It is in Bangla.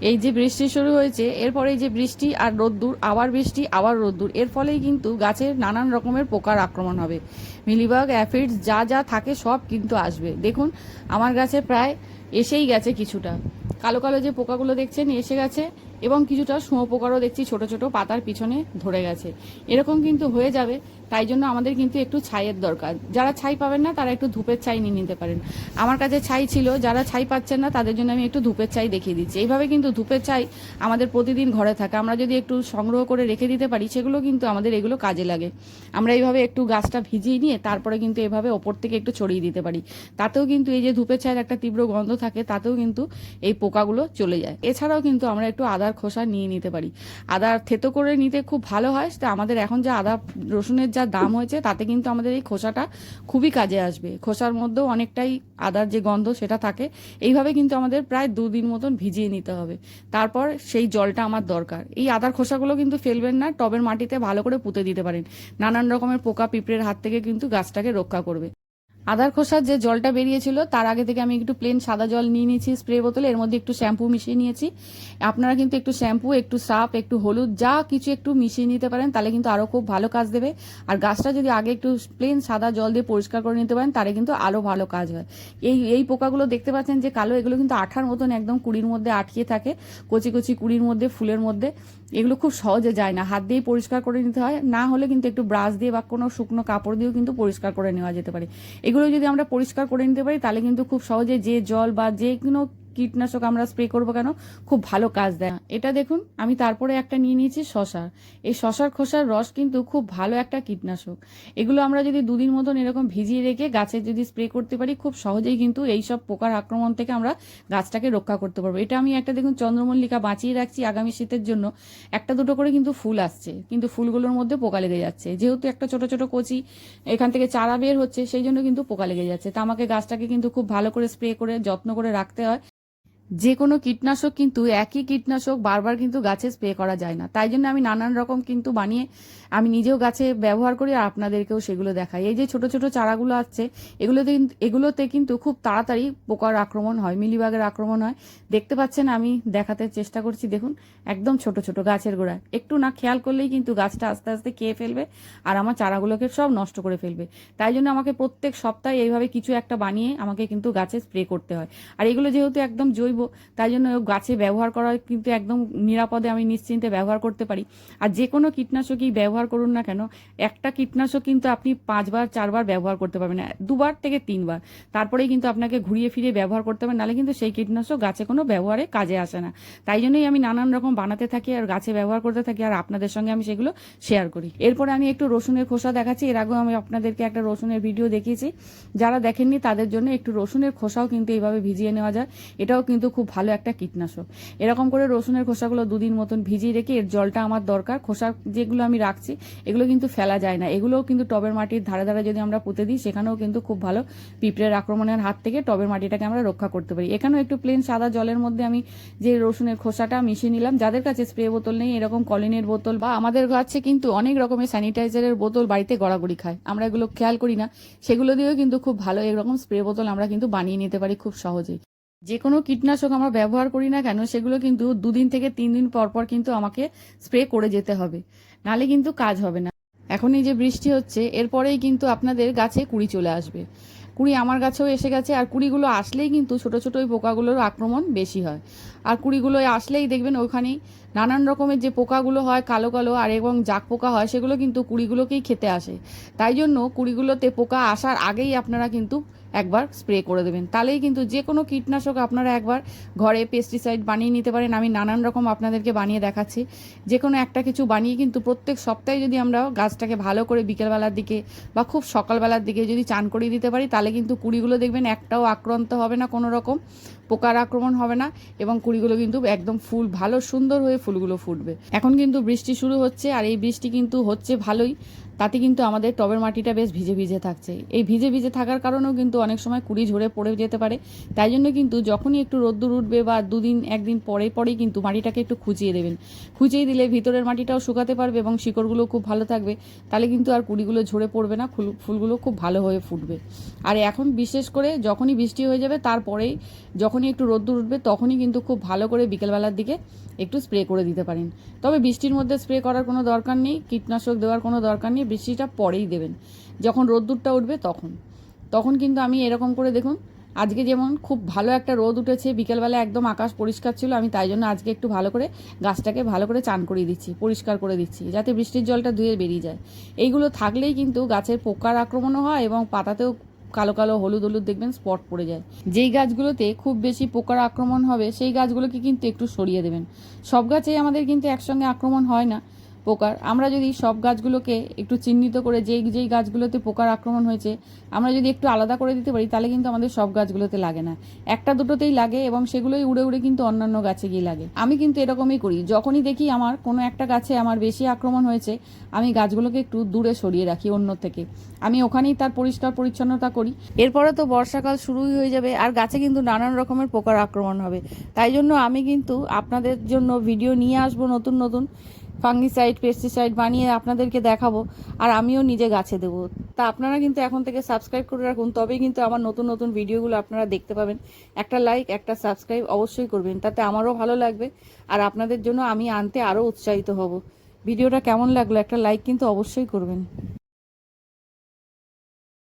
এই যে বৃষ্টি শুরু হয়েছে, এরপরে যে বৃষ্টি আর রোদ্দুর, আবার বৃষ্টি, আবার রোদ্দুর, এর ফলেই কিন্তু গাছের নানান রকমের পোকার আক্রমণ হবে। মিলিবাগ, অ্যাফিডস, যা যা থাকে সব কিন্তু আসবে। দেখুন, আমার গাছে প্রায় এসেই গেছে কিছুটা। কালো কালো যে পোকাগুলো দেখছেন, এসে গেছে। এবং কিছুটা শুঁয়োপোকারও দেখছি ছোট ছোট পাতার পিছনে ধরে গেছে। এরকম কিন্তু হয়ে যাবে, তাই জন্য আমাদের কিন্তু একটু ছাইয়ের দরকার। যারা ছাই পাবেন না, তারা একটু ধূপের ছাই নিয়ে নিতে পারেন। আমার কাছে ছাই ছিল, যারা ছাই পাচ্ছেন না, তাদের জন্য আমি একটু ধূপের ছাই দেখিয়ে দিচ্ছি। এইভাবে কিন্তু ধূপের ছাই আমাদের প্রতিদিন ঘরে থাকে। আমরা যদি একটু সংগ্রহ করে রেখে দিতে পারি, সেগুলো কিন্তু আমাদের এগুলো কাজে লাগে। আমরা এইভাবে একটু গাছটা ভিজিয়ে নিয়ে তারপরে কিন্তু এভাবে ওপর থেকে একটু ছড়িয়ে দিতে পারি। তাতেও কিন্তু এই যে ধূপের ছায়ের একটা তীব্র গন্ধ থাকে, তাতেও কিন্তু এই পোকাগুলো চলে যায়। এছাড়াও কিন্তু আমরা একটু আদার খোসা নিয়ে নিতে পারি। আদার থেতো করে নিতে খুব ভালো হয় সেটা আমাদের এখন যে আদা রসুনের যা দাম হয়েছে, তাতে কিন্তু আমাদের এই খোসাটা খুবই কাজে আসবে। খোসার মধ্যেও অনেকটাই আদার যে গন্ধ সেটা থাকে, এইভাবে কিন্তু আমাদের প্রায় দুদিন মতন ভিজিয়ে নিতে হবে। তারপর সেই জলটা আমার দরকার। এই আদার খোসাগুলো কিন্তু ফেলবেন না, টবের মাটিতে ভালো করে পুঁতে দিতে পারেন। নানান রকমের পোকা পিঁপড়ের হাত থেকে কিন্তু গাছটাকে রক্ষা করবে। আদার খোসার যে জলটা বেরিয়েছিল, তার আগে থেকে আমি একটু প্লেন সাদা জল নিয়ে নিয়েছি স্প্রে বোতলে। এর মধ্যে একটু শ্যাম্পু মিশিয়ে নিয়েছি। আপনারা কিন্তু একটু শ্যাম্পু একটু সাপ একটু হলুদ, যা কিছু একটু মিশিয়ে নিতে পারেন, তাহলে কিন্তু আরও খুব ভালো কাজ দেবে। আর গাছটা যদি আগে একটু প্লেন সাদা জল দিয়ে পরিষ্কার করে নিতে পারেন, তাহলে কিন্তু আরও ভালো কাজ হয়। এই এই পোকাগুলো দেখতে পাচ্ছেন যে কালো, এগুলো কিন্তু আঠার মতন একদম কুড়ির মধ্যে আটকে থাকে, কচি কচি কুড়ির মধ্যে, ফুলের মধ্যে। এগুলো খুব সহজে যায় না, হাত দিয়েই পরিষ্কার করে নিতে হয়। না হলে কিন্তু একটু ব্রাশ দিয়ে বা কোনো শুকনো কাপড় দিয়েও কিন্তু পরিষ্কার করে নেওয়া যেতে পারে। এগুলো যদি আমরা পরিষ্কার করে নিতে পারি, তাহলে কিন্তু খুব সহজে যে জল বা যে কোনো কীটনাশক আমরা স্প্রে করব কেন? খুব ভালো কাজ দেয়। এটা দেখুন, আমি তারপরে একটা নিয়ে নিয়েছি শশা এই শশার খোসার রস কিন্তু খুব ভালো একটা কীটনাশক। এগুলো আমরা যদি দুদিন মতন এরকম ভিজিয়ে রেখে গাছে যদি স্প্রে করতে পারি, খুব সহজেই কিন্তু এই সব পোকার আক্রমণ থেকে আমরা গাছটাকে রক্ষা করতে পারব। এটা আমি একটা দেখুন চন্দ্রমল্লিকা বাঁচিয়ে রাখছি আগামী শীতের জন্য। একটা দুটো করে কিন্তু ফুল আসছে, কিন্তু ফুলগুলোর মধ্যে পোকা লেগে যাচ্ছে। যেহেতু একটা ছোট ছোট কচি এখান থেকে চারা বের হচ্ছে, সেই জন্য কিন্তু পোকা লেগে যাচ্ছে। তা আমাকে গাছটাকে কিন্তু খুব ভালো করে স্প্রে করে, যত্ন করে রাখতে হয়। যে কোনো কীটনাশক কিন্তু, একই কীটনাশক বারবার কিন্তু গাছে স্প্রে করা যায় না। তাই জন্য আমি নানান রকম কিন্তু বানিয়ে আমি নিজেও গাছে ব্যবহার করি আর আপনাদেরকেও সেগুলো দেখাই। এই যে ছোট ছোট চারাগুলো আছে এগুলোতে এগুলোতে কিন্তু খুব তাড়াতাড়ি পোকার আক্রমণ হয়, মিলিবাগের আক্রমণ হয়। দেখতে পাচ্ছেন, আমি দেখাতে চেষ্টা করছি, দেখুন, একদম ছোট ছোট গাছের গোড়ায়। একটু না খেয়াল করলেই কিন্তু গাছটা আস্তে আস্তে খেয়ে ফেলবে আর আমার চারাগুলোকে সব নষ্ট করে ফেলবে। তাই জন্য আমাকে প্রত্যেক সপ্তাহে এইভাবে কিছু একটা বানিয়ে আমাকে কিন্তু গাছে স্প্রে করতে হয়। আর এগুলো যেহেতু একদম জৈব তাই জন্য গাছে ব্যবহার করা কিন্তু একদম নিরাপদে আমি নিশ্চিন্তে ব্যবহার করতে পারি। আর যে কোনো কীটনাশকই ব্যবহার করুন না কেন, একটা কীটনাশক কিন্তু আপনি পাঁচবার, চারবার ব্যবহার করতে পারবেন দুবার থেকে তিনবার। তারপরেই কিন্তু আপনাকে ঘুরিয়ে ফিরিয়ে ব্যবহার করতে হবে, নাহলে কিন্তু সেই কীটনাশক গাছে কোনো ব্যবহারে কাজে আসে না। তাই জন্যই আমি নানান রকম বানাতে থাকি আর গাছে ব্যবহার করতে থাকি আর আপনাদের সঙ্গে আমি সেগুলো শেয়ার করি। এরপরে আমি একটু রসুনের খোসা দেখাচ্ছি, এর আগেও আমি আপনাদেরকে একটা রসুনের ভিডিও দেখিয়েছি। যারা দেখেননি তাদের জন্য একটু রসুনের খোসাও কিন্তু এইভাবে ভিজিয়ে নেওয়া যায়, এটাও কিন্তু খুব ভালো একটা কীটনাশক। এরকম করে রসুনের খোসাগুলো দুদিন মতন ভিজিয়ে রেখে এর জলটা আমার দরকার। খোসা যেগুলো আমি রাখছি, এগুলো কিন্তু ফেলা যায় না। এগুলোও কিন্তু টবের মাটির ধারে ধারে যদি আমরা পুঁতে দিই, সেখানেও কিন্তু খুব ভালো পিঁপড়ের আক্রমণের হাত থেকে টবের মাটিটাকে আমরা রক্ষা করতে পারি। এখানেও একটু প্লেন সাদা জলের মধ্যে আমি যে রসুনের খোসাটা মিশিয়ে নিলাম, যাদের কাছে স্প্রে বোতল নেই, এরকম কলিনের বোতল বা আমাদের কাছে কিন্তু অনেক রকমের স্যানিটাইজারের বোতল বাড়িতে গড়াগড়ি খায়। আমরা এগুলো খেয়াল করি না। সেগুলো দিয়েও কিন্তু খুব ভালো এরকম স্প্রে বোতল আমরা কিন্তু বানিয়ে নিতে পারি খুব সহজেই। যে কোনো কীটনাশক আমরা ব্যবহার করি না কেন, সেগুলো কিন্তু দুদিন থেকে তিন দিন পর পর কিন্তু আমাকে স্প্রে করে যেতে হবে। নালে কিন্তু কাজ হবে না। এখন এই যে বৃষ্টি হচ্ছে, এরপরেই কিন্তু আপনাদের গাছে কুড়ি চলে আসবে। কুড়ি আমার গাছেও এসে গেছে, আর কুড়িগুলো আসলেই কিন্তু ছোট ছোট ওই পোকাগুলোর আক্রমণ বেশি হয়। আর কুড়িগুলো আসলেই দেখবেন ওখানেই নানান রকমের যে পোকাগুলো হয়, কালো কালো আর এবং জাক পোকা হয়, সেগুলো কিন্তু কুড়িগুলোকেই খেতে আসে। তাই জন্য কুড়িগুলোতে পোকা আসার আগেই আপনারা কিন্তু একবার স্প্রে করে দেবেন। তাহলেই কিন্তু যে কোনো কীটনাশক আপনারা একবার ঘরে পেস্টিসাইড বানিয়ে নিতে পারেন। আমি নানান রকম আপনাদেরকে বানিয়ে দেখাচ্ছি। যে কোনো একটা কিছু বানিয়ে কিন্তু প্রত্যেক সপ্তাহে যদি আমরা গাছটাকে ভালো করে বিকেলবেলার দিকে বা খুব সকালবেলার দিকে যদি চান করিয়ে দিতে পারি, তাহলে কিন্তু কুড়িগুলো দেখবেন একটাও আক্রান্ত হবে না কোনো রকম। পোকার আক্রমণ হবে না এবং কুড়িগুলো কিন্তু একদম ফুল ভালো সুন্দর হয়ে ফুলগুলো ফুটবে। এখন কিন্তু বৃষ্টি শুরু হচ্ছে আর এই বৃষ্টি কিন্তু হচ্ছে ভালোই। তাতে কিন্তু আমাদের টবের মাটিটা বেশ ভিজে ভিজে থাকছে। এই ভিজে ভিজে থাকার কারণেও কিন্তু অনেক সময় কুড়ি ঝরে পড়ে যেতে পারে। তাই জন্য কিন্তু যখনই একটু রোদ্দুর উঠবে বা দুদিন, একদিন পরে পরেই কিন্তু মাটিটাকে একটু খুঁচিয়ে দেবেন। খুঁচিয়ে দিলে ভিতরের মাটিটাও শুকাতে পারবে এবং শিকড়গুলো খুব ভালো থাকবে। তাহলে কিন্তু আর কুড়িগুলো ঝরে পড়বে না, ফুল, ফুলগুলো খুব ভালো হয়ে ফুটবে। আর এখন বিশেষ করে যখনই বৃষ্টি হয়ে যাবে, তারপরেই যখনই একটু রোদ্দুর উঠবে, তখনই কিন্তু খুব ভালো করে বিকেলবেলার দিকে একটু স্প্রে করে দিতে পারেন। তবে বৃষ্টির মধ্যে স্প্রে করার কোনো দরকার নেই, কীটনাশক দেওয়ার কোনো দরকার নেই। বৃষ্টিটা পরেই দেবেন। যখন রোদ্দুরটা উঠবে তখন। তখন কিন্তু আমি এরকম করে দেখুন, আজকে যেমন খুব ভালো একটা রোদ উঠেছে, বিকেলবেলা একদম আকাশ পরিষ্কার ছিল, আমি তাই জন্য আজকে একটু ভালো করে গাছটাকে ভালো করে চান করিয়ে দিচ্ছি, পরিষ্কার করে দিচ্ছি, যাতে বৃষ্টির জলটা ধুয়ে বেরিয়ে যায়। এইগুলো থাকলেই কিন্তু গাছের পোকার আক্রমণও হয় এবং পাতাতেও কালো কালো হলুদ হলুদ দেখবেন স্পট পড়ে যায়। যেই গাছগুলোতে খুব বেশি পোকার আক্রমণ হবে, সেই গাছগুলোকে কিন্তু একটু সরিয়ে দেবেন। সব গাছেই আমাদের কিন্তু একসঙ্গে আক্রমণ হয় না। পোকার। আমরা যদি সব গাছগুলোকে একটু চিহ্নিত করে যেই যেই গাছগুলোতে পোকার আক্রমণ হয়েছে, আমরা যদি একটু আলাদা করে দিতে পারি, তাহলে কিন্তু আমাদের সব গাছগুলোতে লাগে না। একটা দুটোতেই লাগে এবং সেগুলোই উড়ে উড়ে কিন্তু অন্যান্য গাছে গিয়ে লাগে। আমি কিন্তু এরকমই করি। যখনই দেখি আমার কোনো একটা গাছে আমার বেশি আক্রমণ হয়েছে, আমি গাছগুলোকে একটু দূরে সরিয়ে রাখি অন্য থেকে। আমি ওখানেই তার পরিষ্কার পরিচ্ছন্নতা করি। এরপরে তো বর্ষাকাল শুরুই হয়ে যাবে আর গাছে কিন্তু নানান রকমের পোকার আক্রমণ হবে। তাই জন্য আমি কিন্তু আপনাদের জন্য ভিডিও নিয়ে আসব নতুন নতুন। ফাঙ্গিসাইড পেস্টিসাইড বানিয়ে আপনাদেরকে দেখাবো, আর আমিও নিজে গাছে দেবো। তা আপনারা কিন্তু এখন থেকে সাবস্ক্রাইব করে রাখুন, তবেই কিন্তু আমার নতুন নতুন ভিডিওগুলো আপনারা দেখতে পাবেন। একটা লাইক একটা সাবস্ক্রাইব অবশ্যই করবেন, তাতে আমারও ভালো লাগবে, আর আপনাদের জন্য আমি আনতে আরও উৎসাহিত হব। ভিডিওটা কেমন লাগল, একটা লাইক কিন্তু অবশ্যই করবেন।